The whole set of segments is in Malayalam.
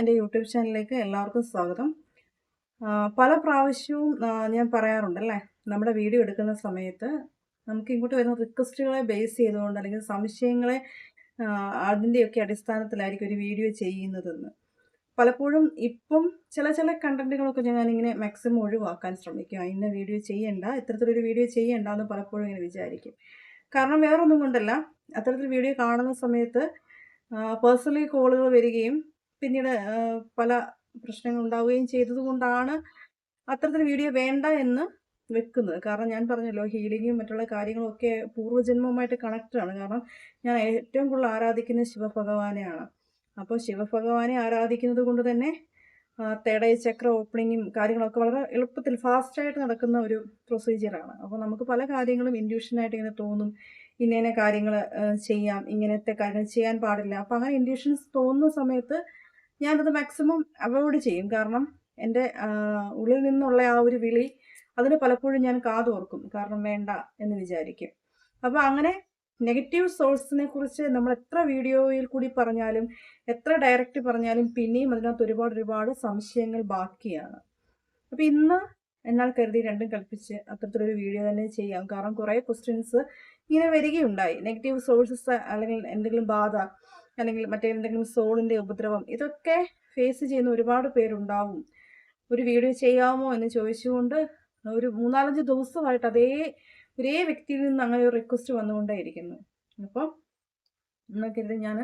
എന്റെ യൂട്യൂബ് ചാനലിലേക്ക് എല്ലാവർക്കും സ്വാഗതം. പല പ്രാവശ്യവും ഞാൻ പറയാറുണ്ട് അല്ലേ നമ്മുടെ വീഡിയോ എടുക്കുന്ന സമയത്ത് നമുക്ക് ഇങ്ങോട്ട് വരുന്ന റിക്വസ്റ്റുകളെ ബേസ് ചെയ്തുകൊണ്ട് അല്ലെങ്കിൽ സംശയങ്ങളെ അതിന്റെയൊക്കെ അടിസ്ഥാനത്തിലായിരിക്കും ഒരു വീഡിയോ ചെയ്യുന്നതെന്ന്. പലപ്പോഴും ഇപ്പം ചില ചില കണ്ടന്റുകളൊക്കെ ഞാനിങ്ങനെ മാക്സിമം ഒഴിവാക്കാൻ ശ്രമിക്കും. ഇന്ന വീഡിയോ ചെയ്യണ്ട ഇത്തരത്തിലൊരു വീഡിയോ ചെയ്യണ്ട എന്ന് പലപ്പോഴും ഇങ്ങനെ വിചാരിക്കും. കാരണം വേറൊന്നും കൊണ്ടല്ല അത്തരത്തിൽ വീഡിയോ കാണുന്ന സമയത്ത് പേഴ്സണലി കോളുകൾ വരികയും പിന്നീട് പല പ്രശ്നങ്ങൾ ഉണ്ടാവുകയും ചെയ്തതുകൊണ്ടാണ് അത്തരത്തിൽ വീഡിയോ വേണ്ട എന്ന് വെക്കുന്നത്. കാരണം ഞാൻ പറഞ്ഞല്ലോ ഹീലിങ്ങും മറ്റുള്ള കാര്യങ്ങളും ഒക്കെ പൂർവജന്മവുമായിട്ട് കണക്റ്റഡാണ് കാരണം ഞാൻ ഏറ്റവും കൂടുതൽ ആരാധിക്കുന്നത് ശിവഭഗവാനെയാണ്. അപ്പോൾ ശിവഭഗവാനെ ആരാധിക്കുന്നത് കൊണ്ട് തന്നെ തേടൈ ചക്ര ഓപ്പണിങ്ങും കാര്യങ്ങളൊക്കെ വളരെ എളുപ്പത്തിൽ ഫാസ്റ്റായിട്ട് നടക്കുന്ന ഒരു പ്രൊസീജിയറാണ് അപ്പോൾ നമുക്ക് പല കാര്യങ്ങളും ഇൻഡ്യൂഷനായിട്ട് ഇങ്ങനെ തോന്നും. ഇന്ന ഇന്ന കാര്യങ്ങൾ ചെയ്യാം ഇങ്ങനത്തെ കാര്യങ്ങൾ ചെയ്യാൻ പാടില്ല. അപ്പോൾ അങ്ങനെ ഇൻഡ്യൂഷൻസ് തോന്നുന്ന സമയത്ത് ഞാനത് മാക്സിമം അവോയ്ഡ് ചെയ്യും. കാരണം എന്റെ ഉള്ളിൽ നിന്നുള്ള ആ ഒരു വിളി അതിന് പലപ്പോഴും ഞാൻ കാതോർക്കും. കാരണം വേണ്ട എന്ന് വിചാരിക്കും. അപ്പോൾ അങ്ങനെ നെഗറ്റീവ് സോഴ്സിനെ കുറിച്ച് നമ്മൾ എത്ര വീഡിയോയിൽ കൂടി പറഞ്ഞാലും എത്ര ഡയറക്റ്റ് പറഞ്ഞാലും പിന്നെയും അതിനകത്ത് ഒരുപാട് ഒരുപാട് സംശയങ്ങൾ ബാക്കിയാണ്. അപ്പോൾ ഇന്ന് എന്നാൽ കരുതി രണ്ടും കൽപ്പിച്ച് അത്തരത്തിലൊരു വീഡിയോ തന്നെ ചെയ്യാം. കാരണം കുറേ ക്വസ്റ്റ്യൻസ് ഇങ്ങനെ വരികയുണ്ടായി. നെഗറ്റീവ് സോഴ്സസ് അല്ലെങ്കിൽ എന്തെങ്കിലും ബാധ അല്ലെങ്കിൽ മറ്റേതെന്തെങ്കിലും സോളിന്റെ ഉപദ്രവം ഇതൊക്കെ ഫേസ് ചെയ്യുന്ന ഒരുപാട് പേരുണ്ടാവും. ഒരു വീഡിയോ ചെയ്യാമോ എന്ന് ചോദിച്ചുകൊണ്ട് ഒരു മൂന്നാലഞ്ച് ദിവസമായിട്ട് അതേ ഒരേ വ്യക്തിയിൽ നിന്ന് അങ്ങനെ ഒരു റിക്വസ്റ്റ് വന്നുകൊണ്ടേയിരിക്കുന്നു. അപ്പോൾ എന്നൊക്കെ ഞാൻ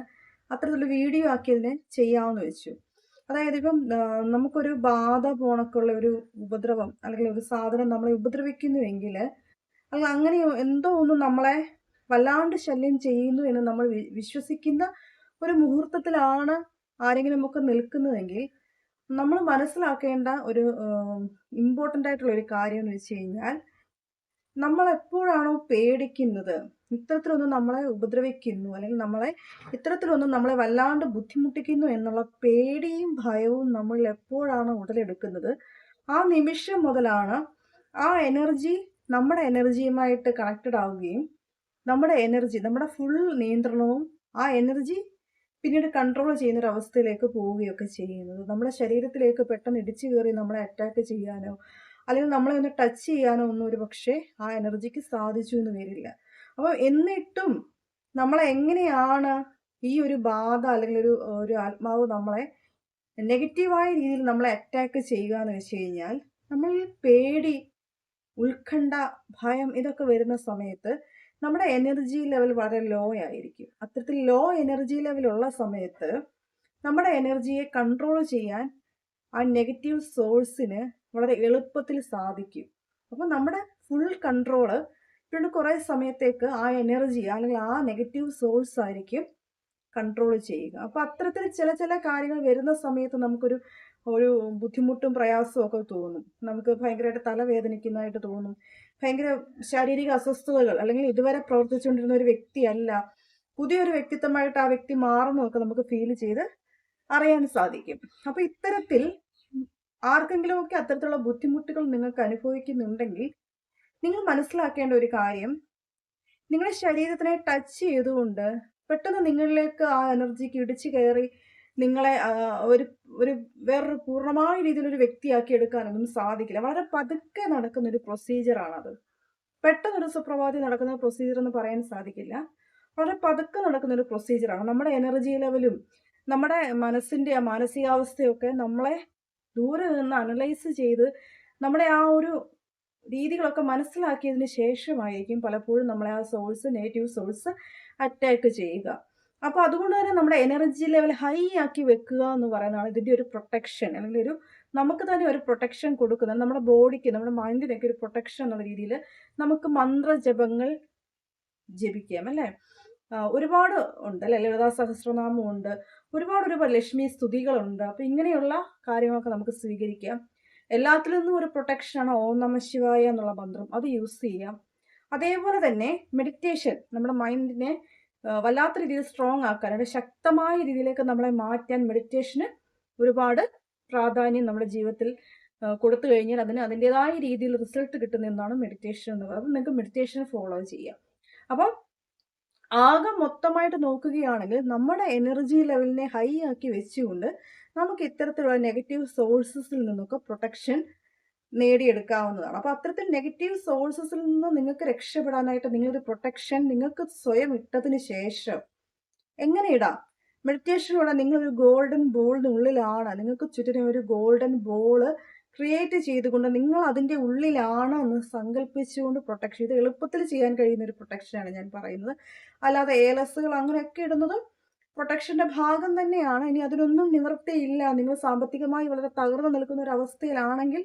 അത്തരത്തിലുള്ള വീഡിയോ ആക്കിയതിനെ ചെയ്യാമെന്ന് വെച്ചു. അതായത് ഇപ്പം നമുക്കൊരു ബാധ പോണക്കുള്ള ഒരു ഉപദ്രവം അല്ലെങ്കിൽ ഒരു സാധനം നമ്മളെ ഉപദ്രവിക്കുന്നുവെങ്കിൽ അല്ലെങ്കിൽ അങ്ങനെ എന്തോ ഒന്നും നമ്മളെ വല്ലാണ്ട് ശല്യം ചെയ്യുന്നു എന്ന് നമ്മൾ വിശ്വസിക്കുന്ന ഒരു മുഹൂർത്തത്തിലാണ് ആരെങ്കിലും ഒക്കെ നിൽക്കുന്നതെങ്കിൽ നമ്മൾ മനസ്സിലാക്കേണ്ട ഒരു ഇമ്പോർട്ടന്റ് ആയിട്ടുള്ള ഒരു കാര്യം എന്ന് വെച്ച് കഴിഞ്ഞാൽ നമ്മൾ എപ്പോഴാണോ പേടിക്കുന്നത് ഇത്തരത്തിലൊന്നും നമ്മളെ ഉപദ്രവിക്കുന്നു അല്ലെങ്കിൽ നമ്മളെ ഇത്തരത്തിലൊന്നും നമ്മളെ വല്ലാണ്ട് ബുദ്ധിമുട്ടിക്കുന്നു എന്നുള്ള പേടിയും ഭയവും നമ്മൾ എപ്പോഴാണ് ഉടലെടുക്കുന്നത് ആ നിമിഷം മുതലാണ് ആ എനർജി നമ്മുടെ എനർജിയുമായിട്ട് കണക്റ്റഡ് ആവുകയും നമ്മുടെ എനർജി നമ്മുടെ ഫുൾ നിയന്ത്രണവും ആ എനർജി പിന്നീട് കൺട്രോൾ ചെയ്യുന്ന ഒരു അവസ്ഥയിലേക്ക് പോവുകയൊക്കെ ചെയ്യുന്നത്. നമ്മുടെ ശരീരത്തിലേക്ക് പെട്ടെന്ന് ഇടിച്ചു കയറി നമ്മളെ അറ്റാക്ക് ചെയ്യാനോ അല്ലെങ്കിൽ നമ്മളെ ഒന്ന് ടച്ച് ചെയ്യാനോ ഒന്നും ഒരു പക്ഷേ ആ എനർജിക്ക് സാധിച്ചു എന്ന് വരില്ല. അപ്പോൾ എന്നിട്ടും നമ്മളെ എങ്ങനെയാണ് ഈ ഒരു ബാധ അല്ലെങ്കിൽ ഒരു ഒരു ആത്മാവ് നമ്മളെ നെഗറ്റീവായ രീതിയിൽ നമ്മളെ അറ്റാക്ക് ചെയ്യുക എന്ന് വെച്ച് കഴിഞ്ഞാൽ നമ്മൾ പേടി ഉത്കണ്ഠ ഭയം ഇതൊക്കെ വരുന്ന സമയത്ത് നമ്മുടെ എനർജി ലെവൽ വളരെ ലോ ആയിരിക്കും. അത്തരത്തിൽ ലോ എനർജി ലെവലുള്ള സമയത്ത് നമ്മുടെ എനർജിയെ കൺട്രോൾ ചെയ്യാൻ ആ നെഗറ്റീവ് സോഴ്സിന് വളരെ എളുപ്പത്തിൽ സാധിക്കും. അപ്പോൾ നമ്മുടെ ഫുൾ കൺട്രോൾ പിന്നീട് കുറേ സമയത്തേക്ക് ആ എനർജി അല്ലെങ്കിൽ ആ നെഗറ്റീവ് സോഴ്സ് ആയിരിക്കും കൺട്രോൾ ചെയ്യുക. അപ്പോൾ അത്തരത്തിൽ ചില ചില കാര്യങ്ങൾ വരുന്ന സമയത്ത് നമുക്കൊരു ഒരു ബുദ്ധിമുട്ടും പ്രയാസവും ഒക്കെ തോന്നും. നമുക്ക് ഭയങ്കരമായിട്ട് തലവേദനിക്കുന്നതായിട്ട് തോന്നും. ഭയങ്കര ശാരീരിക അസ്വസ്ഥതകൾ അല്ലെങ്കിൽ ഇതുവരെ പ്രവർത്തിച്ചുകൊണ്ടിരുന്ന ഒരു വ്യക്തിയല്ല പുതിയൊരു വ്യക്തിത്വമായിട്ട് ആ വ്യക്തി മാറുന്നതൊക്കെ നമുക്ക് ഫീൽ ചെയ്ത് അറിയാൻ സാധിക്കും. അപ്പോൾ ഇത്തരത്തിൽ ആർക്കെങ്കിലുമൊക്കെ അത്തരത്തിലുള്ള ബുദ്ധിമുട്ടുകൾ നിങ്ങൾക്ക് അനുഭവിക്കുന്നുണ്ടെങ്കിൽ നിങ്ങൾ മനസ്സിലാക്കേണ്ട ഒരു കാര്യം നിങ്ങളുടെ ശരീരത്തിനെ ടച്ച് ചെയ്തുകൊണ്ട് പെട്ടെന്ന് നിങ്ങളിലേക്ക് ആ എനർജിക്ക് ഇടിച്ചു കയറി നിങ്ങളെ ഒരു ഒരു വേറൊരു പൂർണമായ രീതിയിൽ ഒരു വ്യക്തിയാക്കി എടുക്കാനൊന്നും സാധിക്കില്ല. വളരെ പതുക്കെ നടക്കുന്ന ഒരു പ്രൊസീജിയറാണത്. പെട്ടെന്നൊരു സുപ്രഭാതി നടക്കുന്ന പ്രൊസീജിയർ എന്ന് പറയാൻ സാധിക്കില്ല. വളരെ പതുക്കെ നടക്കുന്ന ഒരു പ്രൊസീജിയറാണ്. നമ്മുടെ എനർജി ലെവലും നമ്മുടെ മനസ്സിന്റെ ആ മാനസികാവസ്ഥയൊക്കെ നമ്മളെ ദൂരെ നിന്ന് അനലൈസ് ചെയ്ത് നമ്മുടെ ആ ഒരു രീതികളൊക്കെ മനസ്സിലാക്കിയതിന് ശേഷമായിരിക്കും പലപ്പോഴും നമ്മളെ ആ സോഴ്സ് നെഗറ്റീവ് സോഴ്സ് അറ്റാക്ക് ചെയ്യുക. അപ്പോൾ അതുകൊണ്ട് തന്നെ നമ്മുടെ എനർജി ലെവൽ ഹൈ ആക്കി വെക്കുക എന്ന് പറയുന്നതാണ് ഇതിന്റെ ഒരു പ്രൊട്ടക്ഷൻ അല്ലെങ്കിൽ ഒരു നമുക്ക് തന്നെ ഒരു പ്രൊട്ടക്ഷൻ കൊടുക്കുന്നത്. നമ്മുടെ ബോഡിക്ക് നമ്മുടെ മൈൻഡിനൊക്കെ ഒരു പ്രൊട്ടക്ഷൻ എന്നുള്ള രീതിയിൽ നമുക്ക് മന്ത്രജപങ്ങൾ ജപിക്കാം അല്ലേ? ഒരുപാട് ഉണ്ട് അല്ലെ? ലളിതാ സഹസ്രനാമം ഉണ്ട്. ഒരുപാട് ഒരുപാട് ലക്ഷ്മി സ്തുതികളുണ്ട്. അപ്പോൾ ഇങ്ങനെയുള്ള കാര്യങ്ങളൊക്കെ നമുക്ക് സ്വീകരിക്കാം. എല്ലാത്തിൽ നിന്നും ഒരു പ്രൊട്ടക്ഷനാണ് ഓം നമ ശിവായ എന്നുള്ള മന്ത്രം അത് യൂസ് ചെയ്യാം. അതേപോലെ തന്നെ മെഡിറ്റേഷൻ നമ്മുടെ മൈൻഡിനെ വല്ലാത്ത രീതിയിൽ സ്ട്രോങ് ആക്കാൻ അല്ലെങ്കിൽ ശക്തമായ രീതിയിലേക്ക് നമ്മളെ മാറ്റാൻ മെഡിറ്റേഷന് ഒരുപാട് പ്രാധാന്യം നമ്മുടെ ജീവിതത്തിൽ കൊടുത്തു കഴിഞ്ഞാൽ അതിന് അതിന്റെതായ രീതിയിൽ റിസൾട്ട് കിട്ടുന്ന എന്നാണ് മെഡിറ്റേഷൻ എന്ന് പറയുന്നത്. നിങ്ങൾക്ക് മെഡിറ്റേഷൻ ഫോളോ ചെയ്യാം. അപ്പം ആകെ മൊത്തമായിട്ട് നോക്കുകയാണെങ്കിൽ നമ്മുടെ എനർജി ലെവലിനെ ഹൈ ആക്കി വെച്ചുകൊണ്ട് നമുക്ക് ഇത്തരത്തിലുള്ള നെഗറ്റീവ് സോഴ്സസിൽ നിന്നൊക്കെ പ്രൊട്ടക്ഷൻ നേടിയെടുക്കാവുന്നതാണ്. അപ്പോൾ അത്തരത്തിൽ നെഗറ്റീവ് സോഴ്സസിൽ നിന്ന് നിങ്ങൾക്ക് രക്ഷപ്പെടാനായിട്ട് നിങ്ങളൊരു പ്രൊട്ടക്ഷൻ നിങ്ങൾക്ക് സ്വയം ഇട്ടതിന് ശേഷം എങ്ങനെ ഇടാം? മെഡിറ്റേഷനിലൂടെ നിങ്ങളൊരു ഗോൾഡൻ ബോളിനുള്ളിലാണ് നിങ്ങൾക്ക് ചുറ്റിനും ഒരു ഗോൾഡൻ ബോൾ ക്രിയേറ്റ് ചെയ്തുകൊണ്ട് നിങ്ങൾ അതിന്റെ ഉള്ളിലാണ് എന്ന് സങ്കല്പിച്ചുകൊണ്ട് പ്രൊട്ടക്ഷൻ ഇത് എളുപ്പത്തിൽ ചെയ്യാൻ കഴിയുന്ന ഒരു പ്രൊട്ടക്ഷനാണ് ഞാൻ പറയുന്നത്. അല്ലാതെ ഏലസുകൾ അങ്ങനെയൊക്കെ ഇടുന്നതും പ്രൊട്ടക്ഷന്റെ ഭാഗം തന്നെയാണ്. ഇനി അതിനൊന്നും നിവൃത്തിയില്ല. നിങ്ങൾ സാമ്പത്തികമായി വളരെ തകർന്നു നിൽക്കുന്ന ഒരു അവസ്ഥയിലാണെങ്കിൽ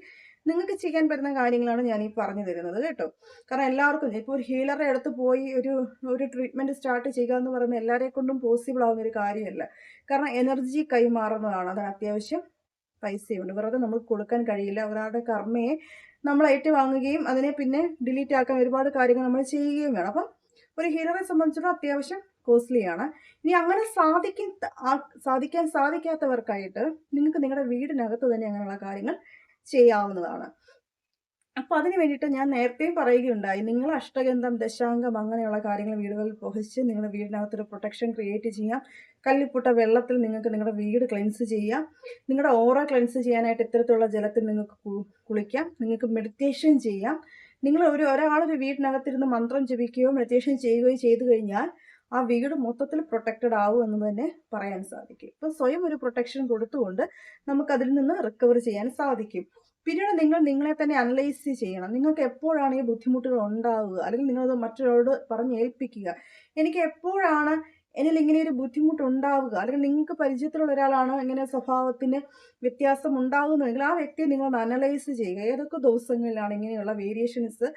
നിങ്ങൾക്ക് ചെയ്യാൻ പറ്റുന്ന കാര്യങ്ങളാണ് ഞാൻ ഈ പറഞ്ഞു തരുന്നത് കേട്ടോ. കാരണം എല്ലാവർക്കും ഇപ്പോൾ ഒരു ഹീലറുടെ അടുത്ത് പോയി ഒരു ഒരു ട്രീറ്റ്മെന്റ് സ്റ്റാർട്ട് ചെയ്യുക എന്ന് പറയുന്നത് എല്ലാവരെ കൊണ്ടും പോസിബിൾ ആവുന്ന ഒരു കാര്യമല്ല. കാരണം എനർജി കൈമാറുന്നതാണ്. അതിന് അത്യാവശ്യം പൈസയുണ്ട്. വെറുതെ നമ്മൾ കൊടുക്കാൻ കഴിയില്ല. ഒരാളുടെ കർമ്മയെ നമ്മൾ ഏറ്റുവാങ്ങുകയും അതിനെ പിന്നെ ഡിലീറ്റ് ആക്കാൻ ഒരുപാട് കാര്യങ്ങൾ നമ്മൾ ചെയ്യുകയും വേണം. അപ്പം ഒരു ഹീലറെ സംബന്ധിച്ചിടത്തോളം അത്യാവശ്യം കോസ്റ്റ്ലിയാണ്. ഇനി അങ്ങനെ സാധിക്കും സാധിക്കാൻ സാധിക്കാത്തവർക്കായിട്ട് നിങ്ങൾക്ക് നിങ്ങളുടെ വീടിനകത്ത് തന്നെ അങ്ങനെയുള്ള കാര്യങ്ങൾ ചെയ്യാവുന്നതാണ്. അപ്പോൾ അതിന് വേണ്ടിയിട്ട് ഞാൻ നേരത്തെയും പറയുകയുണ്ടായി നിങ്ങൾ അഷ്ടഗന്ധം ദശാംഗം അങ്ങനെയുള്ള കാര്യങ്ങൾ വീടുകളിൽ പൊഹിച്ച് നിങ്ങളുടെ വീടിനകത്തൊരു പ്രൊട്ടക്ഷൻ ക്രിയേറ്റ് ചെയ്യാം. കല്ലിപ്പുട്ട വെള്ളത്തിൽ നിങ്ങൾക്ക് നിങ്ങളുടെ വീട് ക്ലെൻസ് ചെയ്യാം. നിങ്ങളുടെ ഓറ ക്ലെൻസ് ചെയ്യാനായിട്ട് ഇത്തരത്തിലുള്ള ജലത്തിൽ നിങ്ങൾക്ക് കുളിക്കാം. നിങ്ങൾക്ക് മെഡിറ്റേഷൻ ചെയ്യാം. നിങ്ങൾ ഒരു ഒരാളൊരു വീടിനകത്തിരുന്ന് മന്ത്രം ജപിക്കുകയോ മെഡിറ്റേഷൻ ചെയ്യുകയോ ചെയ്തു കഴിഞ്ഞാൽ ആ വീട് മൊത്തത്തിൽ പ്രൊട്ടക്റ്റഡ് ആവും എന്ന് തന്നെ പറയാൻ സാധിക്കും. ഇപ്പം സ്വയം ഒരു പ്രൊട്ടക്ഷൻ കൊടുത്തുകൊണ്ട് നമുക്ക് അതിൽ നിന്ന് റിക്കവർ ചെയ്യാൻ സാധിക്കും. പിന്നീട് നിങ്ങൾ നിങ്ങളെ തന്നെ അനലൈസ് ചെയ്യണം. നിങ്ങൾക്ക് എപ്പോഴാണ് ഈ ബുദ്ധിമുട്ടുകൾ ഉണ്ടാവുക? അല്ലെങ്കിൽ നിങ്ങളത് മറ്റൊരാളോട് പറഞ്ഞ് ഏൽപ്പിക്കുക. എനിക്ക് എപ്പോഴാണ് എന്നിൽ ഇങ്ങനെ ഒരു ബുദ്ധിമുട്ട് ഉണ്ടാവുക അല്ലെങ്കിൽ നിങ്ങൾക്ക് പരിചയത്തിലുള്ള ഒരാളാണ്? ഇങ്ങനെ സ്വഭാവത്തിന് വ്യത്യാസം ഉണ്ടാകുന്നതെങ്കിൽ ആ വ്യക്തിയെ നിങ്ങൾ അനലൈസ് ചെയ്യുക. ഏതൊക്കെ ദിവസങ്ങളിലാണ് ഇങ്ങനെയുള്ള വേരിയേഷൻസ്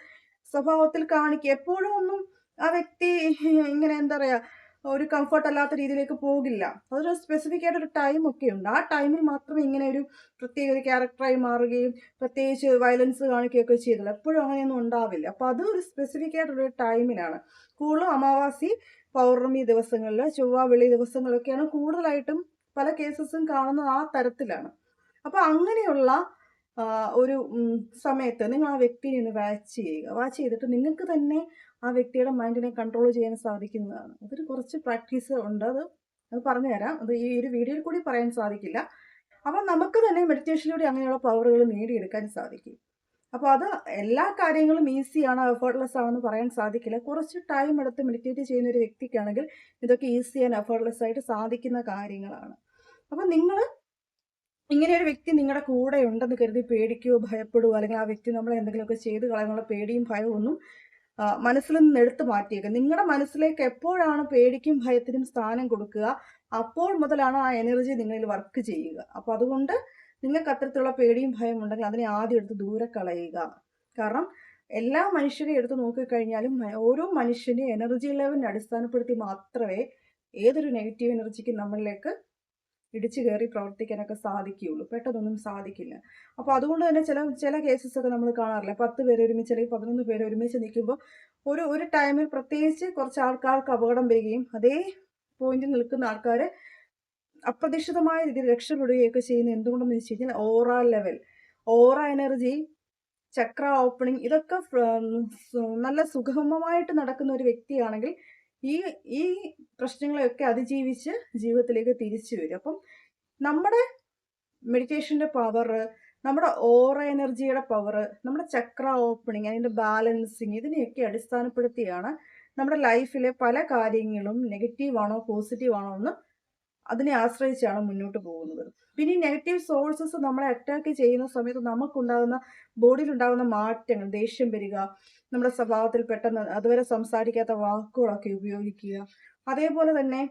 സ്വഭാവത്തിൽ കാണിക്കുക? എപ്പോഴും ഒന്നും ആ വ്യക്തി ഇങ്ങനെ എന്താ പറയുക ഒരു കംഫർട്ട് അല്ലാത്ത രീതിയിലേക്ക് പോകില്ല. അതൊരു സ്പെസിഫിക് ആയിട്ട് ഒരു ടൈം ഒക്കെ ഉണ്ട്. ആ ടൈമിൽ മാത്രമേ ഇങ്ങനെ ഒരു പ്രത്യേക ഒരു ക്യാരക്ടറായി മാറുകയും പ്രത്യേകിച്ച് വയലൻസ് കാണിക്കുകയൊക്കെ ചെയ്തില്ല എപ്പോഴും അങ്ങനെയൊന്നും ഉണ്ടാവില്ല. അപ്പോൾ അത് ഒരു സ്പെസിഫിക് ആയിട്ടുള്ള ടൈമിനാണ് കൂടുതലും അമാവാസി പൗർണമി ദിവസങ്ങളിൽ ചൊവ്വ വെള്ളി ദിവസങ്ങളിലൊക്കെയാണ് കൂടുതലായിട്ടും പല കേസസും കാണുന്നത് ആ തരത്തിലാണ്. അപ്പോൾ അങ്ങനെയുള്ള ഒരു സമയത്ത് നിങ്ങൾ ആ വ്യക്തിയെ ഒന്ന് വാച്ച് ചെയ്യുക. വാച്ച് ചെയ്തിട്ട് നിങ്ങൾക്ക് തന്നെ ആ വ്യക്തിയുടെ മൈൻഡിനെ കൺട്രോൾ ചെയ്യാൻ സാധിക്കുന്നതാണ്. അതൊരു കുറച്ച് പ്രാക്ടീസ് ഉണ്ട്. അത് അത് പറഞ്ഞു തരാം അത് ഈ ഒരു വീഡിയോയിൽ കൂടി പറയാൻ സാധിക്കില്ല. അപ്പം നമുക്ക് തന്നെ മെഡിറ്റേഷനിലൂടെ അങ്ങനെയുള്ള പവറുകൾ നേടിയെടുക്കാൻ സാധിക്കും. അപ്പോൾ അത് എല്ലാ കാര്യങ്ങളും ഈസിയാണ് എഫേർട്ട്ലെസ് ആണെന്ന് പറയാൻ സാധിക്കില്ല. കുറച്ച് ടൈം എടുത്ത് മെഡിറ്റേറ്റ് ചെയ്യുന്ന ഒരു വ്യക്തിക്കാണെങ്കിൽ ഇതൊക്കെ ഈസി ആൻഡ് എഫേർട്ട്ലെസ് ആയിട്ട് സാധിക്കുന്ന കാര്യങ്ങളാണ്. അപ്പം നിങ്ങൾ ഇങ്ങനെ ഒരു വ്യക്തി നിങ്ങളുടെ കൂടെ ഉണ്ടെന്ന് കരുതി പേടിക്കുകയോ ഭയപ്പെടുകയോ അല്ലെങ്കിൽ ആ വ്യക്തി നമ്മളെ എന്തെങ്കിലുമൊക്കെ ചെയ്ത് കളയാനുള്ള പേടിയും ഭയവും ഒന്നും മനസ്സിൽ നിന്ന് എടുത്തു മാറ്റിയേക്കുക. നിങ്ങളുടെ മനസ്സിലേക്ക് എപ്പോഴാണ് പേടിക്കും ഭയത്തിനും സ്ഥാനം കൊടുക്കുക അപ്പോൾ മുതലാണ് ആ എനർജി നിങ്ങളിൽ വർക്ക് ചെയ്യുക. അപ്പോൾ അതുകൊണ്ട് നിങ്ങൾക്ക് അത്തരത്തിലുള്ള പേടിയും ഭയം ഉണ്ടെങ്കിൽ അതിനെ ആദ്യം എടുത്ത് ദൂരെ കളയുക. കാരണം എല്ലാ മനുഷ്യരെയും എടുത്ത് നോക്കിക്കഴിഞ്ഞാലും ഓരോ മനുഷ്യന്റെ എനർജി ലെവലിനെ അടിസ്ഥാനപ്പെടുത്തി മാത്രമേ ഏതൊരു നെഗറ്റീവ് എനർജിക്കും നമ്മളിലേക്ക് ഇടിച്ചു കയറി പ്രവർത്തിക്കാനൊക്കെ സാധിക്കുകയുള്ളൂ. പെട്ടെന്നൊന്നും സാധിക്കില്ല. അപ്പോൾ അതുകൊണ്ട് തന്നെ ചില ചില കേസസൊക്കെ നമ്മൾ കാണാറില്ല. പത്ത് പേര് ഒരുമിച്ച് അല്ലെങ്കിൽ പതിനൊന്ന് പേര് ഒരുമിച്ച് നിൽക്കുമ്പോൾ ഒരു ഒരു ടൈമിൽ പ്രത്യേകിച്ച് കുറച്ച് ആൾക്കാർക്ക് അപകടം വരികയും അതേ പോയിന്റിൽ നിൽക്കുന്ന ആൾക്കാർ അപ്രതീക്ഷിതമായ രീതിയിൽ രക്ഷപ്പെടുകയൊക്കെ ചെയ്യുന്ന എന്തുകൊണ്ടെന്ന് വെച്ച് കഴിഞ്ഞാൽ aura level aura energy chakra opening ഇതൊക്കെ നല്ല സുഗമമായിട്ട് നടക്കുന്ന ഒരു വ്യക്തിയാണെങ്കിൽ ഈ ഈ പ്രശ്നങ്ങളെയൊക്കെ അതിജീവിച്ച് ജീവിതത്തിലേക്ക് തിരിച്ചു വരും. അപ്പം നമ്മുടെ മെഡിറ്റേഷന്റെ പവർ നമ്മുടെ ഓറ എനർജിയുടെ പവർ നമ്മുടെ ചക്ര ഓപ്പണിങ് അതിന്റെ ബാലൻസിങ് ഇതിനെയൊക്കെ അടിസ്ഥാനപ്പെടുത്തിയാണ് നമ്മുടെ ലൈഫിലെ പല കാര്യങ്ങളും നെഗറ്റീവാണോ ആണോ പോസിറ്റീവ് ആണോ എന്ന് അതിനെ ആശ്രയിച്ചാണ് മുന്നോട്ട് പോകുന്നത്. പിന്നെ ഈ നെഗറ്റീവ് സോഴ്സസ് നമ്മളെ അറ്റാക്ക് ചെയ്യുന്ന സമയത്ത് നമുക്കുണ്ടാകുന്ന ബോഡിയിലുണ്ടാകുന്ന മാറ്റങ്ങൾ ദേഷ്യം വരിക നമ്മുടെ സ്വഭാവത്തിൽ പെട്ടെന്ന് അതുവരെ സംസാരിക്കാത്ത വാക്കുകളൊക്കെ ഉപയോഗിക്കുക അതേപോലെ തന്നെ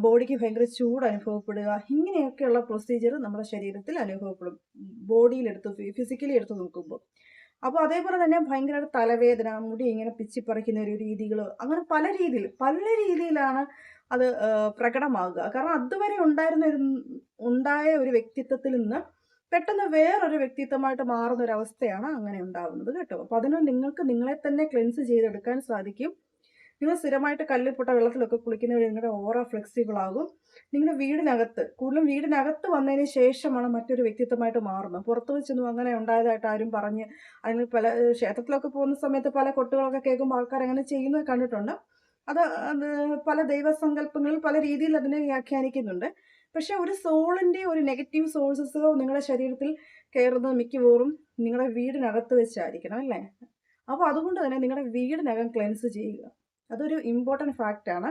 ബോഡിക്ക് ഭയങ്കര ചൂട് അനുഭവപ്പെടുക ഇങ്ങനെയൊക്കെയുള്ള പ്രൊസീജിയർ നമ്മുടെ ശരീരത്തിൽ അനുഭവപ്പെടും. ബോഡിയിലെടുത്ത് ഫിസിക്കലി എടുത്ത് നോക്കുമ്പോൾ. അപ്പോൾ അതേപോലെ തന്നെ ഭയങ്കര തലവേദന മുടി ഇങ്ങനെ പിച്ചിപ്പറിക്കുന്ന ഒരു രീതികൾ അങ്ങനെ പല രീതിയിൽ പല രീതിയിലാണ് അത് പ്രകടമാകുക കാരണം അതുവരെ ഉണ്ടായിരുന്ന ഒരു ഉണ്ടായ ഒരു വ്യക്തിത്വത്തിൽ നിന്ന് പെട്ടെന്ന് വേറൊരു വ്യക്തിത്വമായിട്ട് മാറുന്ന ഒരു അവസ്ഥയാണ് അങ്ങനെ ഉണ്ടാകുന്നത് കേട്ടോ. അപ്പോൾ അതിന് നിങ്ങൾക്ക് നിങ്ങളെ തന്നെ ക്ലെൻസ് ചെയ്തെടുക്കാൻ സാധിക്കും. നിങ്ങൾ സ്ഥിരമായിട്ട് കല്ലിൽ പൊട്ട വെള്ളത്തിലൊക്കെ കുളിക്കുന്ന വഴി നിങ്ങളുടെ ഓറ ഫ്ലെക്സിബിൾ ആകും. നിങ്ങളുടെ വീടിനകത്ത് കൂടുതലും വീടിനകത്ത് വന്നതിന് ശേഷമാണ് മറ്റൊരു വ്യക്തിത്വമായിട്ട് മാറുന്നത്. പുറത്ത് വെച്ചൊന്നും അങ്ങനെ ഉണ്ടായതായിട്ട് ആരും പറഞ്ഞ് അല്ലെങ്കിൽ പല ക്ഷേത്രത്തിലൊക്കെ പോകുന്ന സമയത്ത് പല കൊട്ടുകളൊക്കെ കേൾക്കുമ്പോൾ ആൾക്കാർ അങ്ങനെ ചെയ്യുന്നത് കണ്ടിട്ടുണ്ട്. അത് അത് പല ദൈവസങ്കല്പങ്ങളിൽ പല രീതിയിൽ അതിനെ വ്യാഖ്യാനിക്കുന്നുണ്ട്. പക്ഷേ ഒരു സോളിന്റെ ഒരു നെഗറ്റീവ് സോഴ്സസോ നിങ്ങളുടെ ശരീരത്തിൽ കയറുന്നത് മിക്കവാറും നിങ്ങളുടെ വീടിനകത്ത് വെച്ചായിരിക്കണം അല്ലേ? അപ്പോൾ അതുകൊണ്ട് തന്നെ നിങ്ങളുടെ വീടിനകം ക്ലെൻസ് ചെയ്യുക. അതൊരു ഇമ്പോർട്ടന്റ് ഫാക്റ്റാണ്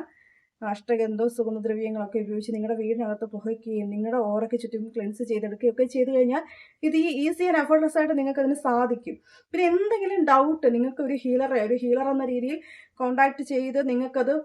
അഷ്ടഗന്ധവും സുഗന്ധദ്രവ്യങ്ങളൊക്കെ ഉപയോഗിച്ച് നിങ്ങളുടെ വീടിനകത്ത് പുകയ്ക്കുകയും നിങ്ങളുടെ ഓറയ്ക്ക് ചുറ്റും ക്ലെൻസ് ചെയ്തെടുക്കുകയൊക്കെ ചെയ്തു കഴിഞ്ഞാൽ ഇത് ഈ ഈസി ആൻഡ് എഫർട്ട്ലെസ് ആയിട്ട് നിങ്ങൾക്ക് അതിന് സാധിക്കും. പിന്നെ എന്തെങ്കിലും ഡൗട്ട് നിങ്ങൾക്ക് ഒരു ഹീലറെ ഒരു ഹീലർ എന്ന രീതിയിൽ കോണ്ടാക്ട് ചെയ്ത് നിങ്ങൾക്കത്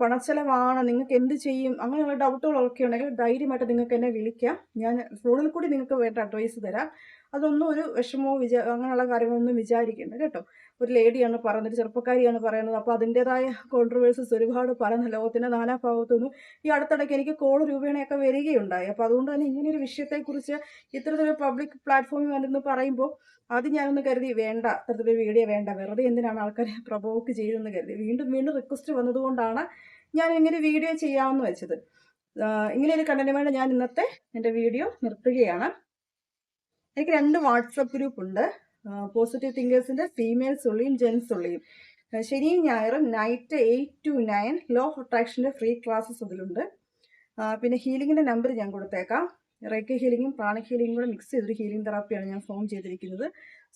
പണച്ചെലവാണ് നിങ്ങൾക്ക് എന്ത് ചെയ്യും അങ്ങനെയുള്ള ഡൗട്ടുകളൊക്കെ ഉണ്ടെങ്കിൽ ധൈര്യമായിട്ട് നിങ്ങൾക്ക് എന്നെ വിളിക്കാം. ഞാൻ ഫോണിൽ കൂടി നിങ്ങൾക്ക് വേണ്ട അഡ്വൈസ് തരാം. അതൊന്നും ഒരു വിഷമവും വിചാ അങ്ങനെയുള്ള കാര്യങ്ങളൊന്നും വിചാരിക്കേണ്ട കേട്ടോ. ഒരു ലേഡിയാണ് പറയുന്നത് ചെറുപ്പക്കാരിയാണ് പറയുന്നത്. അപ്പോൾ അതിന്റെതായ കോൺട്രവേഴ്സസ് ഒരുപാട് പറയുന്ന ലോകത്തിന്റെ നാനാഭാഗത്തുനിന്നും ഈ അടുത്തിടയ്ക്ക് എനിക്ക് കോൾ രൂപേണയൊക്കെ വരികയുണ്ടായി. അപ്പോൾ അതുകൊണ്ട് തന്നെ ഇങ്ങനെയൊരു വിഷയത്തെക്കുറിച്ച് ഇത്തരത്തിലൊരു പബ്ലിക് പ്ലാറ്റ്ഫോമിൽ വന്നെന്ന് പറയുമ്പോൾ അത് ഞാനൊന്ന് കരുതി വേണ്ട അത്തരത്തിലൊരു വീഡിയോ വേണ്ട വെറുതെ എന്തിനാണ് ആൾക്കാരെ പ്രൊവോക്ക് ചെയ്തെന്ന് കരുതി. വീണ്ടും വീണ്ടും റിക്വസ്റ്റ് വന്നതുകൊണ്ടാണ് ഞാൻ ഇങ്ങനെ വീഡിയോ ചെയ്യാമെന്ന് വെച്ചത്. ഇങ്ങനെ ഒരു കണ്ടന്റ് വേണ്ട ഞാൻ ഇന്നത്തെ എന്റെ വീഡിയോ നിർത്തുകയാണ്. എനിക്ക് രണ്ട് വാട്സപ്പ് ഗ്രൂപ്പ് ഉണ്ട്. പോസിറ്റീവ് തിങ്കേഴ്സിന്റെ ഫീമെയിൽസ് ഉള്ളിയും ജെൻസ് ഉള്ളിയും ശനിയും ഞായറും night eight to nine law അട്രാക്ഷന്റെ free classes അതിലുണ്ട്. പിന്നെ ഹീലിങ്ങിന്റെ നമ്പർ ഞാൻ കൊടുത്തേക്കാം. റേക്ക് ഹീലിങ്ങും പ്രാണിക് ഹീലിങ്ങും കൂടെ മിക്സ് ചെയ്തൊരു ഹീലിംഗ് തെറാപ്പിയാണ് ഞാൻ ഫോം ചെയ്തിരിക്കുന്നത്.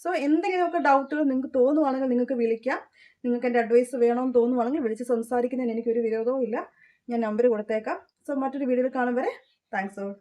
സോ എന്തെങ്കിലുമൊക്കെ ഡൗട്ടുകൾ നിങ്ങൾക്ക് തോന്നുവാണെങ്കിൽ നിങ്ങൾക്ക് വിളിക്കാം. നിങ്ങൾക്ക് എന്റെ അഡ്വൈസ് വേണമെന്ന് തോന്നുവാണെങ്കിൽ വിളിച്ച് സംസാരിക്കുന്നതിന് എനിക്കൊരു വിരോധവും ഇല്ല ഞാൻ നമ്പർ കൊടുത്തേക്കാം. സോ മറ്റൊരു വീഡിയോയിൽ കാണും വരെ. Thanks all